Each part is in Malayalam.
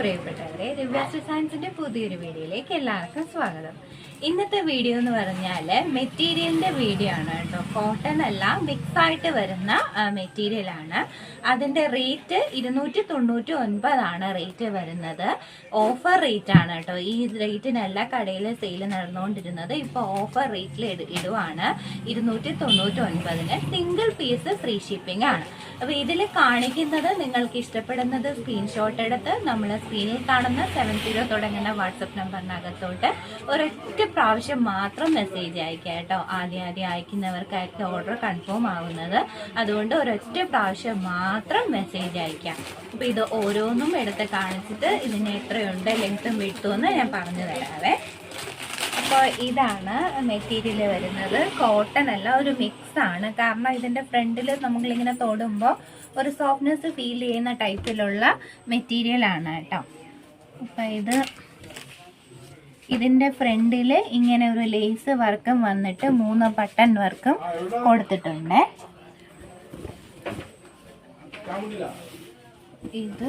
പ്രിയപ്പെട്ടവരെ ദിവ്യാസ് സയൻസിന്റെ പുതിയൊരു വീഡിയോയിലേക്ക് എല്ലാവർക്കും സ്വാഗതം. ഇന്നത്തെ വീഡിയോ എന്ന് പറഞ്ഞാൽ മെറ്റീരിയലിന്റെ വീഡിയോ ആണ് കേട്ടോ. കോട്ടൺ അല്ല മിക്സ് ആയിട്ട് വരുന്ന മെറ്റീരിയൽ ആണ്. അതിന്റെ റേറ്റ് ഇരുന്നൂറ്റി തൊണ്ണൂറ്റി ഒൻപതാണ് റേറ്റ് വരുന്നത്. ഓഫർ റേറ്റ് ആണ് കേട്ടോ. ഈ റേറ്റിനല്ല കടയിൽ സെയിൽ നടന്നുകൊണ്ടിരുന്നത് ഇപ്പോൾ ഓഫർ റേറ്റിൽ ഇടുവാണ് ഇരുന്നൂറ്റി തൊണ്ണൂറ്റി ഒൻപതിന് സിംഗിൾ പീസ് ഫ്രീ ഷിപ്പിംഗ് ആണ്. അപ്പോൾ ഇതിൽ കാണിക്കുന്നത് നിങ്ങൾക്ക് ഇഷ്ടപ്പെടുന്നത് സ്ക്രീൻഷോട്ട് എടുത്ത് നമ്മൾ സ്ക്രീനിൽ കാണുന്ന സെവൻ സീറോ തുടങ്ങുന്ന വാട്സപ്പ് നമ്പറിനകത്തോട്ട് ഒരൊറ്റ പ്രാവശ്യം മാത്രം മെസ്സേജ് അയക്കുക കേട്ടോ. ആദ്യം ആദ്യം അയക്കുന്നവർക്കായിരിക്കും ഓർഡർ കൺഫേം ആവുന്നത്. അതുകൊണ്ട് ഒരൊറ്റ പ്രാവശ്യം മാത്രം മെസ്സേജ് അയക്കാം അപ്പോൾ ഇത് ഓരോന്നും എടുത്ത് കാണിച്ചിട്ട് ഇതിന് എത്രയുണ്ട് ലെങ്ത്തും വിട്ടുമെന്ന് ഞാൻ പറഞ്ഞു തരാവേ. അപ്പോൾ ഇതാണ് മെറ്റീരിയൽ വരുന്നത്. കോട്ടൺ അല്ല ഒരു മിക്സ് ആണ്. കാരണം ഇതിന്റെ ഫ്രണ്ടിൽ നമ്മളിങ്ങനെ തൊടുമ്പോൾ ഒരു സോഫ്റ്റ്നെസ് ഫീൽ ചെയ്യുന്ന ടൈപ്പിലുള്ള മെറ്റീരിയൽ ആണ് കേട്ടോ. അപ്പം ഇത് ഇതിന്റെ ഫ്രണ്ടിൽ ഇങ്ങനെ ഒരു ലേസ് വർക്കും വന്നിട്ട് മൂന്ന് ബട്ടൺ വർക്കും കൊടുത്തിട്ടുണ്ട്. ഇത്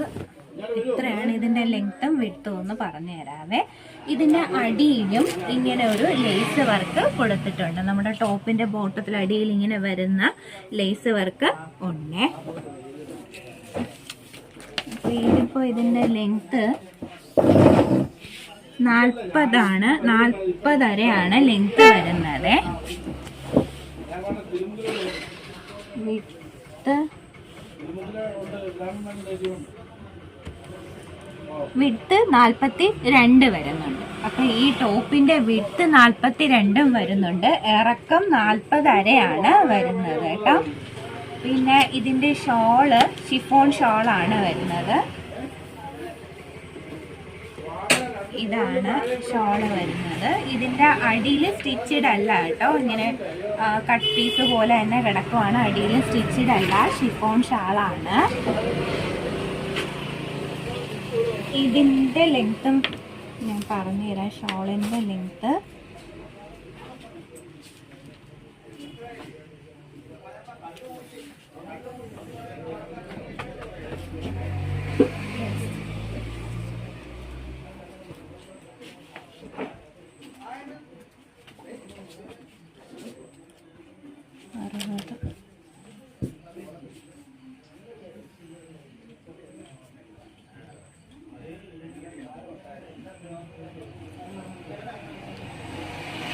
ഇത്രയാണ് ഇതിന്റെ ലെങ്ത്തും വിട്ടും എന്ന് പറഞ്ഞു തരാവേ. ഇതിന്റെ അടിയിലും ഇങ്ങനെ ഒരു ലേസ് വർക്ക് കൊടുത്തിട്ടുണ്ട്. നമ്മുടെ ടോപ്പിന്റെ ബോട്ടത്തിൽ അടിയിൽ ഇങ്ങനെ വരുന്ന ലേസ് വർക്ക് ഉണ്ട്. അപ്പൊ ഇതിപ്പോ ഇതിന്റെ ലെങ്ത്ത് നാൽപ്പതാണ് നാൽപ്പതരയാണ് ലെങ്ത് വരുന്നത്. വിട്ട് വിട്ട് നാൽപ്പത്തി രണ്ട് വരുന്നുണ്ട്. അപ്പൊ ഈ ടോപ്പിന്റെ വിട്ട് നാൽപ്പത്തി രണ്ടും വരുന്നുണ്ട്. ഇറക്കം നാൽപ്പത് അരയാണ് വരുന്നത് കേട്ടോ. പിന്നെ ഇതിന്റെ ഷോൾ ഷിഫോൺ ഷോളാണ് വരുന്നത്. ഇതാണ് ഷോൾ വരുന്നത്. ഇതിന്റെ അടിയിൽ സ്റ്റിച്ചഡ് അല്ല കേട്ടോ. ഇങ്ങനെ കട്ട് പീസ് പോലെ തന്നെ കിടക്കുവാണ്. അടിയിൽ സ്റ്റിച്ചഡ് അല്ല. ഷിഫോൺ ഷാളാണ് ഇതിന്റെ ലെങ്ത്തും ഞാൻ പറഞ്ഞുതരാം. ഷോളിന്റെ ലെങ്ത്ത്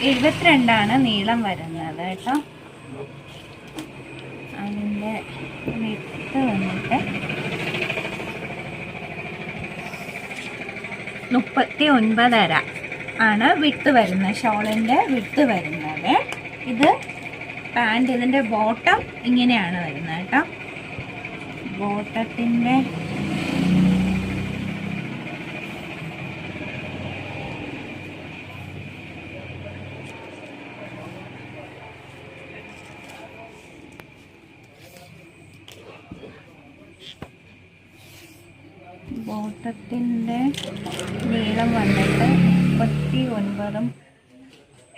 എഴുപത്തിരണ്ടാണ് നീളം വരുന്നത് കേട്ടോ. അതിന്റെ വിട്ട് വന്നിട്ട് മുപ്പത്തി ഒൻപതര ആണ് വിട്ട് വരുന്നത്. ഷോളിന്റെ വിട്ട് വരുന്നത്. ഇത് പാന്റ് ഇതിന്റെ ബോട്ടം ഇങ്ങനെയാണ് വരുന്നത് കേട്ടോ. ബോട്ടത്തിന്റെ ബോട്ടത്തിന്റെ നീളം വന്നിട്ട് മുപ്പത്തി ഒൻപതും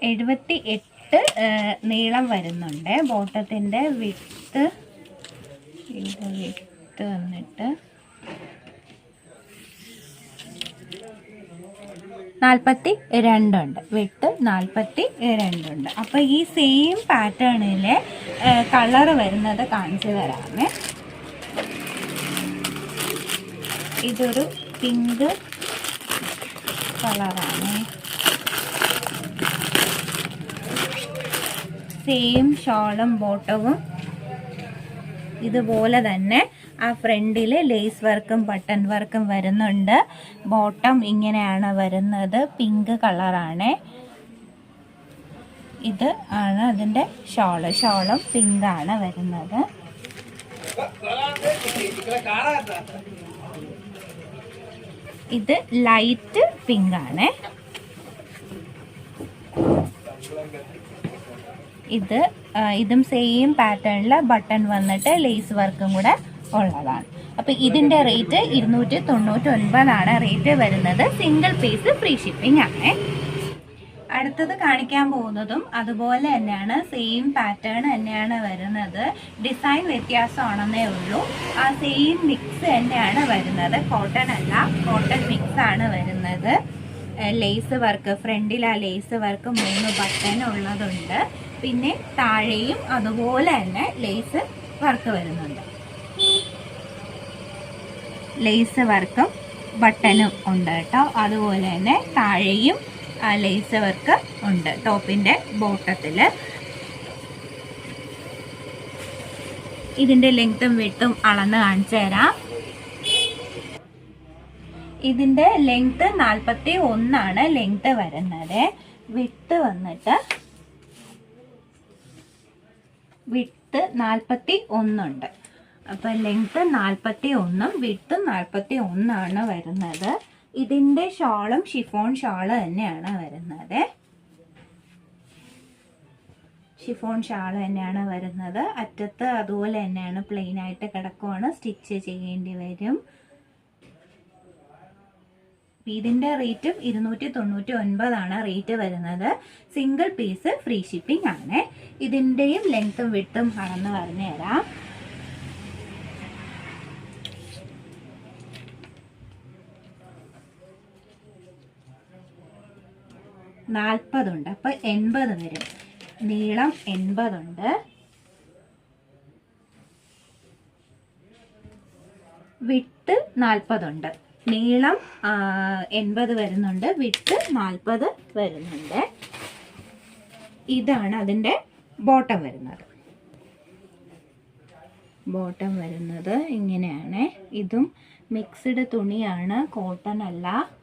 എഴുപത്തി എട്ട് നീളം വരുന്നുണ്ട്. ബോട്ടത്തിന്റെ വിത്ത് ഇത് വിത്ത് വന്നിട്ട് നാൽപ്പത്തി രണ്ടുണ്ട് വിട്ട് നാൽപ്പത്തി രണ്ടുണ്ട് അപ്പോൾ ഈ സെയിം പാറ്റേണിലെ കളർ വരുന്നത് കാണിച്ചു തരാമേ. ഇതൊരു പിങ്ക് കളറാണ്. സെയിം ഷോളും ബോട്ടവും. ഇതുപോലെ തന്നെ ആ ഫ്രണ്ടിൽ ലേസ് വർക്കും ബട്ടൺ വർക്കും വരുന്നുണ്ട്. ബോട്ടം ഇങ്ങനെയാണ് വരുന്നത്. പിങ്ക് കളറാണ്. ഇത് ആണ് അതിന്റെ ഷോൾ. ഷോളും പിങ്ക് ആണ് വരുന്നത്. ഇത് ലൈറ്റ് പിങ്ക് ആണ്. ഇത് ഇതും സെയിം പാറ്റേണിൽ ബട്ടൺ വന്നിട്ട് ലേസ് വർക്കും കൂടെ ഉള്ളതാണ്. അപ്പോൾ ഇതിന്റെ റേറ്റ് ഇരുന്നൂറ്റി തൊണ്ണൂറ്റി ഒൻപതാണ് റേറ്റ് വരുന്നത് സിംഗിൾ പീസ് ഫ്രീ ഷിപ്പിംഗ് ആണ്. അടുത്തത് കാണിക്കാൻ പോകുന്നതും അതുപോലെ തന്നെയാണ് സെയിം പാറ്റേൺ തന്നെയാണ് വരുന്നത്. ഡിസൈൻ വ്യത്യാസമാണെന്നേ ഉള്ളൂ. ആ സെയിം മിക്സ് തന്നെയാണ് വരുന്നത്. കോട്ടൺ അല്ല കോട്ടൺ മിക്സ് ആണ് വരുന്നത്. ലേസ് വർക്ക് ഫ്രണ്ടിൽ ആ ലേസ് വർക്ക് മൂന്ന് ബട്ടൺ ഉള്ളതുണ്ട്. പിന്നെ താഴെയും അതുപോലെ തന്നെ ലേസ് വർക്ക് വരുന്നുണ്ട്. ലേസ് വർക്കും ബട്ടണും ഉണ്ട് കേട്ടോ. അതുപോലെ തന്നെ താഴെയും ആ ലേസ് വർക്ക് ഉണ്ട് ടോപ്പിന്റെ ബോട്ടത്തിൽ ഇതിന്റെ ലെങ്ത്തും വിട്ടും അളന്ന് കാണിച്ചു തരാം. ഇതിന്റെ ലെങ്ത്ത് നാൽപ്പത്തി ഒന്നാണ് ലെങ്ത്ത് വരുന്നത്. വിട്ട് വന്നിട്ട് വിട്ട് നാൽപ്പത്തി ഒന്നുണ്ട് അപ്പം ലെങ്ത്ത് നാൽപ്പത്തി ഒന്നും വിട്ട് നാൽപ്പത്തി ഒന്നാണ് വരുന്നത്. ഇതിന്റെ ഷോളും ഷിഫോൺ ഷോൾ തന്നെയാണ് വരുന്നത്. ഷിഫോൺ ഷാൾ തന്നെയാണ് വരുന്നത്. അറ്റത്ത് അതുപോലെ തന്നെയാണ് പ്ലെയിൻ ആയിട്ട് കിടക്കുവാണ്. സ്റ്റിച്ച് ചെയ്യേണ്ടി വരും. ഇതിന്റെ റേറ്റും ഇരുന്നൂറ്റി തൊണ്ണൂറ്റി ഒൻപതാണ് റേറ്റ് വരുന്നത്. സിംഗിൾ പീസ് ഫ്രീ ഷിപ്പിംഗ് ആണ്. ഇതിന്റെയും ലെങ്ത്തും വിട്ടും ആണെന്ന് പറഞ്ഞുതരാം. നാൽപ്പതുണ്ട് അപ്പൊ എൺപത് വരും. നീളം എൺപതുണ്ട്. വിട്ട് നാൽപ്പതുണ്ട് നീളം എൺപത് വരുന്നുണ്ട്. വിട്ട് നാൽപ്പത് വരുന്നുണ്ട്. ഇതാണ് അതിന്റെ ബോട്ടം വരുന്നത്. ബോട്ടം വരുന്നത് ഇങ്ങനെയാണ്. ഇതും മിക്സ്ഡ് തുണിയാണ്. കോട്ടൺ അല്ല.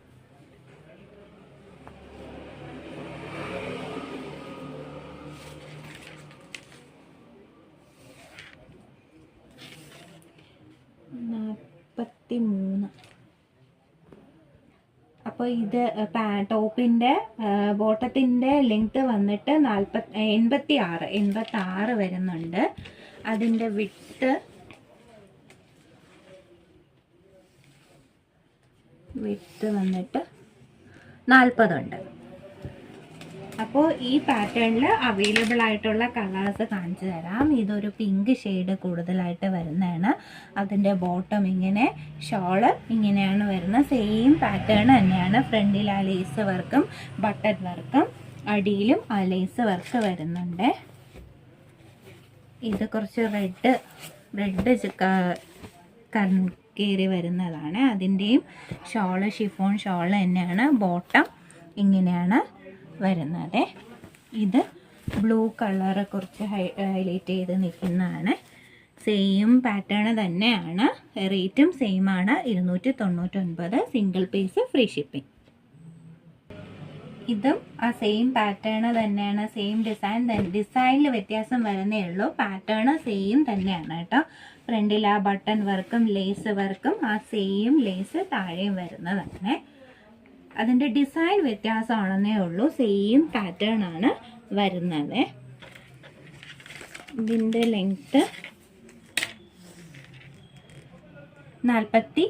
നാൽപ്പത്തി മൂന്ന് അപ്പോൾ ഇത് പാ- ടോപ്പിന്റെ ബോട്ടത്തിന്റെ ബോട്ടത്തിന്റെ ലെങ്ത് വന്നിട്ട് നാൽപ്പത്തി എൺപത്തി ആറ് എൺപത്തി ആറ് വരുന്നുണ്ട്. അതിന്റെ വിട്ട് വിട്ട് വന്നിട്ട് നാൽപ്പതുണ്ട്. അപ്പോൾ ഈ പാറ്റേണിൽ അവൈലബിൾ ആയിട്ടുള്ള കളേഴ്സ് കാണിച്ചു തരാം. ഇതൊരു പിങ്ക് ഷെയ്ഡ് കൂടുതലായിട്ട് വരുന്നതാണ്. അതിന്റെ ബോട്ടം ഇങ്ങനെ ഷോൾ ഇങ്ങനെയാണ് വരുന്നത്. സെയിം പാറ്റേൺ തന്നെയാണ്. ഫ്രണ്ടിൽ ആ ലേസ് വർക്കും ബട്ടൺ വർക്കും അടിയിലും ആ ലേസ് വർക്ക് വരുന്നുണ്ട്. ഇത് കുറച്ച് റെഡ് റെഡ് കയറി വരുന്നതാണ്. അതിന്റെയും ഷോൾ ഷിഫോൺ ഷോൾ തന്നെയാണ്. ബോട്ടം ഇങ്ങനെയാണ് വരുന്നത്. ഇത് ബ്ലൂ കളറ് കുറച്ച് ഹൈലൈറ്റ് ചെയ്ത് നിൽക്കുന്നതാണ്. സെയിം പാറ്റേൺ തന്നെയാണ്. റേറ്റും സെയിം ആണ്. ഇരുന്നൂറ്റി തൊണ്ണൂറ്റൊൻപത് സിംഗിൾ പീസ് ഫ്രീ ഷിപ്പിംഗ്. ഇതും ആ സെയിം പാറ്റേൺ തന്നെയാണ്. സെയിം ഡിസൈൻ ഡിസൈനിൽ വ്യത്യാസം വരുന്നേ ഉള്ളൂ. പാറ്റേൺ സെയിം തന്നെയാണ് കേട്ടോ. ഫ്രണ്ടിൽ ആ ബട്ടൺ വർക്കും ലേസ് വർക്കും ആ സെയിം ലേസ് താഴെയും വരുന്നതാണ്. അതിന്റെ ഡിസൈൻ വ്യത്യാസമാണെന്നേ ഉള്ളൂ. സെയിം പാറ്റേൺ ആണ് വരുന്നത്. ഇതിന്റെ ലെങ്ത്ത് നാൽപ്പത്തി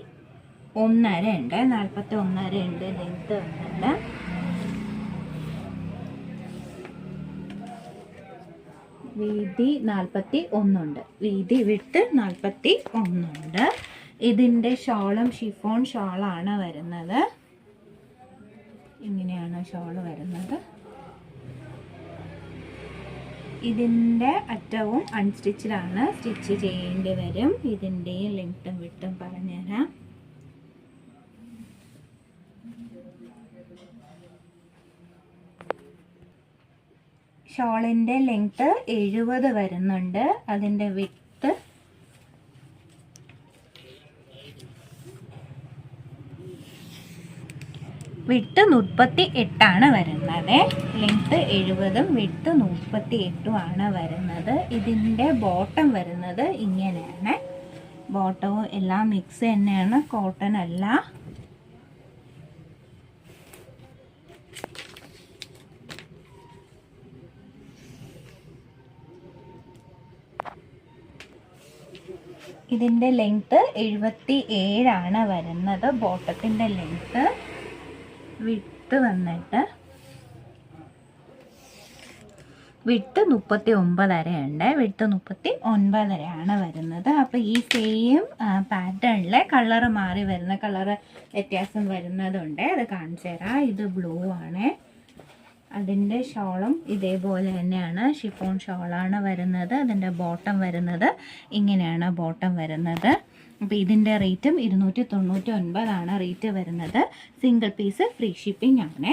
ഒന്നര ഉണ്ട്. നാൽപ്പത്തി ഒന്നര ഉണ്ട് ലെങ്ത്ത് വന്നിട്ട് വീതി നാൽപ്പത്തി ഒന്നുണ്ട് വീതി വിട്ട് നാൽപ്പത്തി ഒന്നുണ്ട് ഇതിന്റെ ഷോളും ഷിഫോൺ ഷോളാണ് വരുന്നത്. ഇങ്ങനെയാണ് ഷോൾ വരുന്നത്. ഇതിന്റെ അറ്റവും അൺസ്റ്റിച്ചിലാണ് സ്റ്റിച്ച് ചെയ്യേണ്ടി വരും. ഇതിന്റെയും ലെങ്ത്തും വിട്ടും പറഞ്ഞുതരാം. ഷോളിന്റെ ലെങ്ത്ത് എഴുപത് വരുന്നുണ്ട്. അതിന്റെ വിട്ട് വിട്ട് മുപ്പത്തി എട്ടാണ് വരുന്നത്. ലെങ്ത്ത് എഴുപതും വിട്ട് മുപ്പത്തി എട്ടുമാണ് വരുന്നത്. ഇതിന്റെ ബോട്ടം വരുന്നത് ഇങ്ങനെയാണ്. ബോട്ടവും എല്ലാം മിക്സ് തന്നെയാണ്. കോട്ടൺ അല്ല. ഇതിന്റെ ലെങ്ത്ത് എഴുപത്തി ഏഴാണ് വരുന്നത്. ബോട്ടത്തിന്റെ ലെങ്ത്ത് വിട്ട് വന്നിട്ട് വിട്ട് മുപ്പത്തി ഒമ്പതരയുണ്ട് വിട്ട് മുപ്പത്തി ഒൻപതരയാണ് വരുന്നത്. അപ്പോൾ ഈ സെയിം പാറ്റേണിലെ കളറ് മാറി വരുന്ന കളറ് വ്യത്യാസം വരുന്നതുണ്ട്. അത് കാണിച്ചു തരാം. ഇത് ബ്ലൂ ആണ്. അതിന്റെ ഷോളും ഇതേപോലെ തന്നെയാണ്. ഷിഫോൺ ഷോളാണ് വരുന്നത്. അതിന്റെ ബോട്ടം വരുന്നത്. ഇങ്ങനെയാണ് ബോട്ടം വരുന്നത്. അപ്പോൾ ഇതിന്റെ റേറ്റും ഇരുന്നൂറ്റി തൊണ്ണൂറ്റി ഒൻപതാണ് റേറ്റ് വരുന്നത്. സിംഗിൾ പീസ് ഫ്രീ ഷിപ്പിംഗ് ആണ്.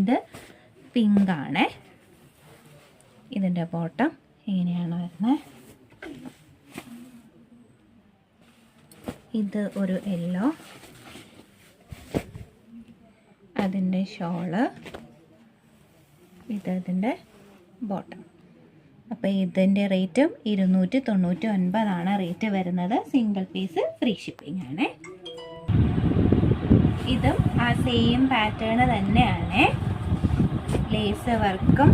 ഇത് പിങ്ക് ആണ്. ഇതിന്റെ ബോട്ടം ഇങ്ങനെയാണ് വരുന്നത് ഇത് ഒരു യെല്ലോ അതിന്റെ ഷോൾ ഇത് ഇതിന്റെ ബോട്ടം അപ്പോൾ ഇതിന്റെ റേറ്റും ഇരുന്നൂറ്റി തൊണ്ണൂറ്റി ഒൻപതാണ് റേറ്റ് വരുന്നത്. സിംഗിൾ പീസ് ഫ്രീ ഷിപ്പിംഗ് ആണ്. ഇതും ആ സെയിം പാറ്റേൺ തന്നെയാണ്. ലേസ് വർക്കും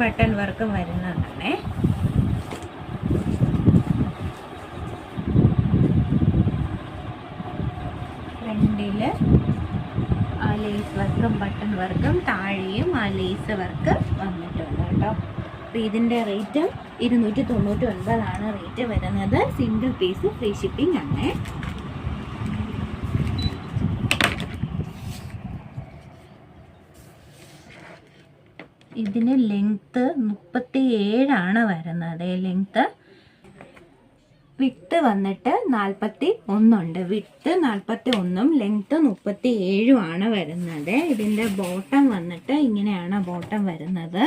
ബട്ടൺ വർക്കും വരുന്നതാണ് ഫ്രണ്ടിൽ ആ ലേസ് വർക്കും വർക്കും താഴെയും ആ ലേസ് വർക്ക് വന്നിട്ടുണ്ട് കേട്ടോ. അപ്പോൾ ഇതിന്റെ റേറ്റ് ഇരുന്നൂറ്റി തൊണ്ണൂറ്റി ഒൻപതാണ് റേറ്റ് വരുന്നത്. സിംഗിൾ പീസ് ഫ്രീ ഷിപ്പിംഗ് ആണ്. ഇതിന് ലെങ്ത്ത് മുപ്പത്തി ഏഴാണ് വരുന്നത്. ലെങ്ത്ത് വിട്ട് വന്നിട്ട് നാൽപ്പത്തി ഒന്നുണ്ട് വിട്ട് നാൽപ്പത്തി ഒന്നും ലെങ്ത്ത് മുപ്പത്തി ആണ് വരുന്നത്. ഇതിന്റെ ബോട്ടം വന്നിട്ട് ഇങ്ങനെയാണ് ബോട്ടം വരുന്നത്.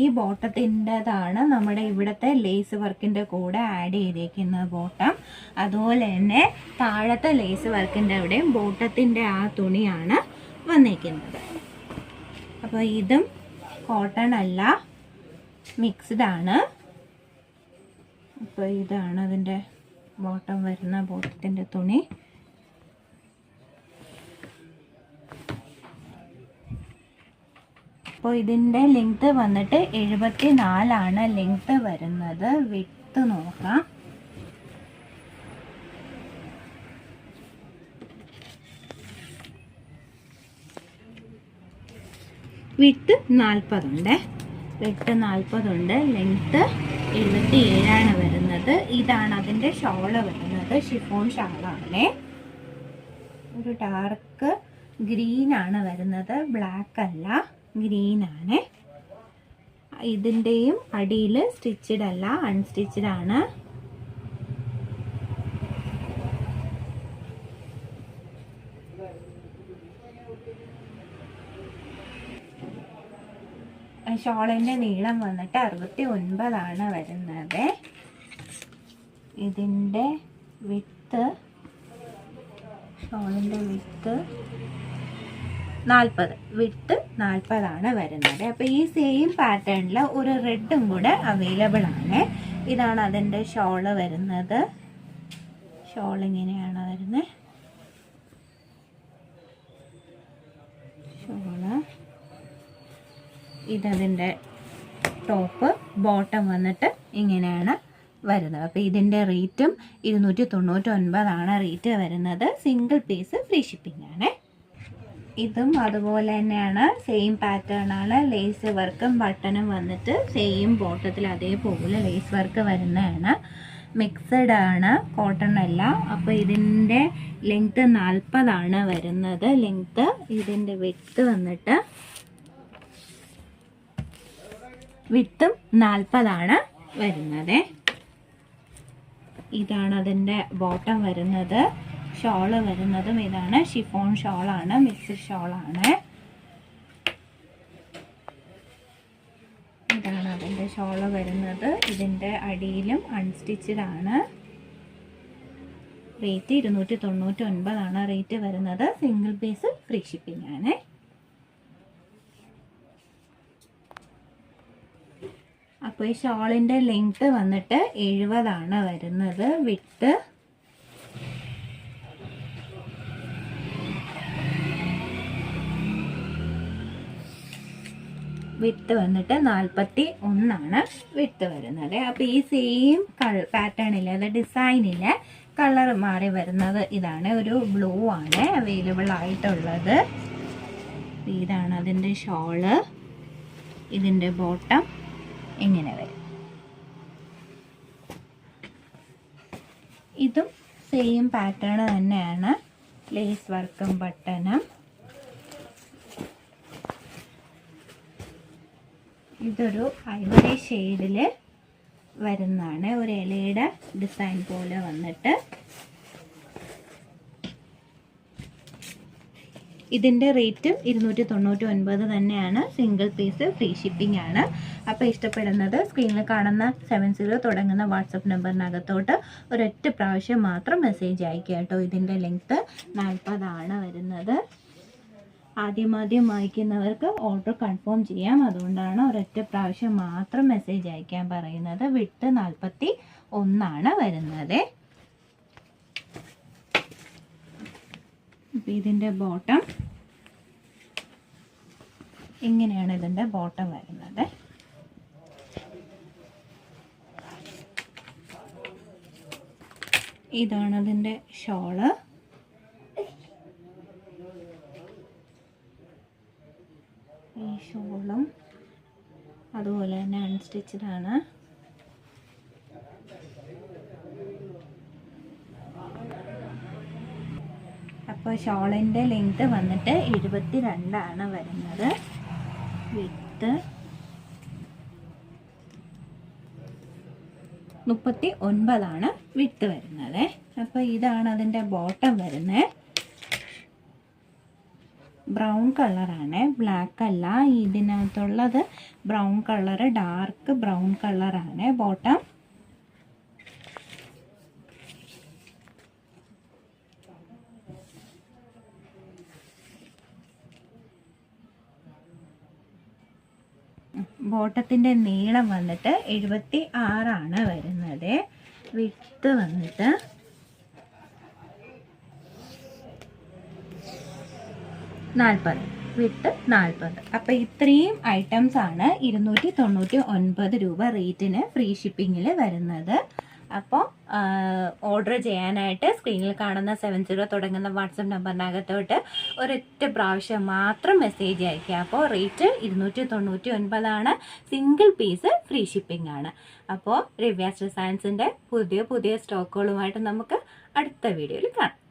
ഈ ബോട്ടത്തിന്റെതാണ് നമ്മുടെ ഇവിടുത്തെ ലേസ് വർക്കിന്റെ കൂടെ ആഡ് ചെയ്തേക്കുന്ന ബോട്ടം അതുപോലെ തന്നെ താഴത്തെ ലേസ് വർക്കിന്റെ അവിടെയും ബോട്ടത്തിന്റെ ആ തുണിയാണ് വന്നേക്കുന്നത്. അപ്പോൾ ഇതും കോട്ടൺ അല്ല മിക്സ്ഡ് ആണ്. അപ്പോൾ ഇതാണ് അതിന്റെ ബോട്ടം വരുന്ന ബോട്ടത്തിന്റെ തുണി. അപ്പോൾ ഇതിന്റെ ലെങ്ത്ത് വന്നിട്ട് എഴുപത്തി നാലാണ് ലെങ്ത്ത് വരുന്നത്. വിട്ട് നോക്കാം. വിട്ട് നാൽപ്പതുണ്ട്. വിട്ട് നാൽപ്പതുണ്ട്. ലെങ്ത്ത് എഴുപത്തി ഏഴാണ് വരുന്നത്. ഇതാണ് അതിന്റെ ഷോൾ വരുന്നത്. ഷിഫോൺ ഷാളാണ്. ഒരു ഡാർക്ക് ഗ്രീൻ ആണ് വരുന്നത്. ബ്ലാക്ക് അല്ല ഗ്രീൻ ആണ് ഇതിന്റെയും അടിയിൽ സ്റ്റിച്ചഡ് അല്ല അൺസ്റ്റിച്ചഡ് ആണ്. ഷോളിന്റെ നീളം വന്നിട്ട് അറുപത്തി ഒൻപതാണ് വരുന്നത്. ഇതിന്റെ വിത്ത് ഷോളിന്റെ വിത്ത് നാൽപ്പത്. വിട്ട് നാൽപ്പതാണ് വരുന്നത്. അപ്പോൾ ഈ സെയിം പാറ്റേണിൽ ഒരു റെഡും കൂടെ അവൈലബിൾ ആണ്. ഇതാണ് അതിന്റെ ഷോൾ വരുന്നത്. ഷോൾ ഇങ്ങനെയാണ് വരുന്നത്. ഷോൾ ഇതതിന്റെ ടോപ്പ് ബോട്ടം വന്നിട്ട് ഇങ്ങനെയാണ് വരുന്നത്. അപ്പോൾ ഇതിന്റെ റേറ്റും ഇരുന്നൂറ്റി തൊണ്ണൂറ്റി ഒൻപതാണ് റേറ്റ് വരുന്നത്. സിംഗിൾ പീസ് ഫ്രീ ഷിപ്പിംഗ് ആണ് ഇതും അതുപോലെ തന്നെയാണ്. സെയിം പാറ്റേൺ ആണ്. ലേസ് വർക്കും ബട്ടണും വന്നിട്ട് സെയിം ബോട്ടത്തിൽ അതേപോലെ ലേസ് വർക്ക് വരുന്നതാണ്. മിക്സഡ് ആണ്. കോട്ടൺ അല്ല. അപ്പോൾ ഇതിന്റെ ലെങ്ത്ത് നാൽപ്പതാണ് വരുന്നത്. ലെങ്ത്ത് ഇതിന്റെ വിത്ത് വന്നിട്ട് വിത്തും നാൽപ്പതാണ് വരുന്നത്. ഇതാണ് അതിന്റെ ബോട്ടം വരുന്നത്. ഷോൾ വരുന്നതും ഇതാണ്. ഷിഫോൺ ഷോളാണ് മിക്സഡ് ഷോളാണ് ഇതാണ് അതിന്റെ ഷോൾ വരുന്നത്. ഇതിന്റെ അടിയിലും അൺസ്റ്റിച്ചഡ് ആണ്. റേറ്റ് ഇരുന്നൂറ്റി തൊണ്ണൂറ്റി ഒൻപതാണ് റേറ്റ് വരുന്നത്. സിംഗിൾ പീസ് ഫ്രീ ഷിപ്പിംഗ് ആണ്. അപ്പോൾ ഈ ഷോളിന്റെ ലെങ്ത് വന്നിട്ട് എഴുപതാണ് വരുന്നത്. വിട്ട് വിട്ട് വന്നിട്ട് നാൽപ്പത്തി ഒന്നാണ് വിട്ട് വരുന്നത്. അപ്പോൾ ഈ സെയിം കൾ പാറ്റേണിൽ അത് ഡിസൈനിൽ കളർ മാറി വരുന്നത് ഇതാണ്. ഒരു ബ്ലൂ ആണ് അവൈലബിൾ ആയിട്ടുള്ളത്. ഇതാണ് അതിന്റെ ഷോൾ. ഇതിന്റെ ബോട്ടം ഇങ്ങനെ വരും. ഇതും സെയിം പാറ്റേൺ തന്നെയാണ്. ലേസ് വർക്കും ബട്ടണും ഇതൊരു ഐവറി ഷെയ്ഡിൽ വരുന്നതാണ്. ഒരു ഇലയുടെ ഡിസൈൻ പോലെ വന്നിട്ട്. ഇതിന്റെ റേറ്റും ഇരുന്നൂറ്റി തൊണ്ണൂറ്റി ഒൻപത് തന്നെയാണ്. സിംഗിൾ പീസ് ഫ്രീ ഷിപ്പിംഗ് ആണ്. അപ്പോൾ ഇഷ്ടപ്പെടുന്നത് സ്ക്രീനിൽ കാണുന്ന സെവൻ സീറോ തുടങ്ങുന്ന വാട്സപ്പ് നമ്പറിനകത്തോട്ട് ഒരൊറ്റ പ്രാവശ്യം മാത്രം മെസ്സേജ് അയക്കുക കേട്ടോ. ഇതിന്റെ ലെങ്ത്ത് നാൽപ്പതാണ് വരുന്നത്. ആദ്യമാദ്യം വായിക്കുന്നവർക്ക് ഓർഡർ കൺഫേം ചെയ്യാം. അതുകൊണ്ടാണ് ഒരൊറ്റ പ്രാവശ്യം മാത്രം മെസ്സേജ് അയക്കാൻ പറയുന്നത്. വിട്ട് നാൽപ്പത്തി ഒന്നാണ് വരുന്നത്. അപ്പം ഇതിന്റെ ബോട്ടം. ഇങ്ങനെയാണ് ഇതിന്റെ ബോട്ടം വരുന്നത്. ഇതാണ് അതിന്റെ ഷോൾ. ഈ ഷോളും അതുപോലെ തന്നെ അൺസ്റ്റിച്ചഡ് ആണ് അപ്പോൾ ഷോളിന്റെ ലെങ്ത് വന്നിട്ട് എഴുപത്തി രണ്ടാണ് വരുന്നത്. വിത്ത് മുപ്പത്തി ഒൻപതാണ് വിത്ത് വരുന്നത്. അപ്പോൾ ഇതാണ് അതിന്റെ ബോട്ടം വരുന്നത് ബ്രൗൺ കളറാണ് ബ്ലാക്ക് അല്ല. ഇതിനകത്തുള്ളത് ബ്രൗൺ കളറ് ഡാർക്ക് ബ്രൗൺ കളറാണ് ബോട്ടം ബോട്ടത്തിന്റെ നീളം വന്നിട്ട് എഴുപത്തി ആറാണ് വരുന്നത്. വിട്ട് വന്നിട്ട് നാൽപ്പത്. വിട്ട് നാൽപ്പത്. അപ്പോൾ ഇത്രയും ഐറ്റംസ് ആണ് ഇരുന്നൂറ്റി തൊണ്ണൂറ്റി ഒൻപത് രൂപ റേറ്റിന് ഫ്രീ ഷിപ്പിങ്ങിൽ വരുന്നത്. അപ്പോൾ ഓർഡർ ചെയ്യാനായിട്ട് സ്ക്രീനിൽ കാണുന്ന സെവൻ സീറോ തുടങ്ങുന്ന വാട്സപ്പ് നമ്പറിനകത്തോട്ട് ഒരൊറ്റ പ്രാവശ്യം മാത്രം മെസ്സേജ് അയക്കുക അപ്പോൾ റേറ്റ് ഇരുന്നൂറ്റി തൊണ്ണൂറ്റി ഒൻപതാണ് സിംഗിൾ പീസ് ഫ്രീ ഷിപ്പിംഗ് ആണ് അപ്പോൾ റിവ്യാസ് ഡിസൈൻസിന്റെ പുതിയ പുതിയ സ്റ്റോക്കുകളുമായിട്ട് നമുക്ക് അടുത്ത വീഡിയോയിൽ കാണാം.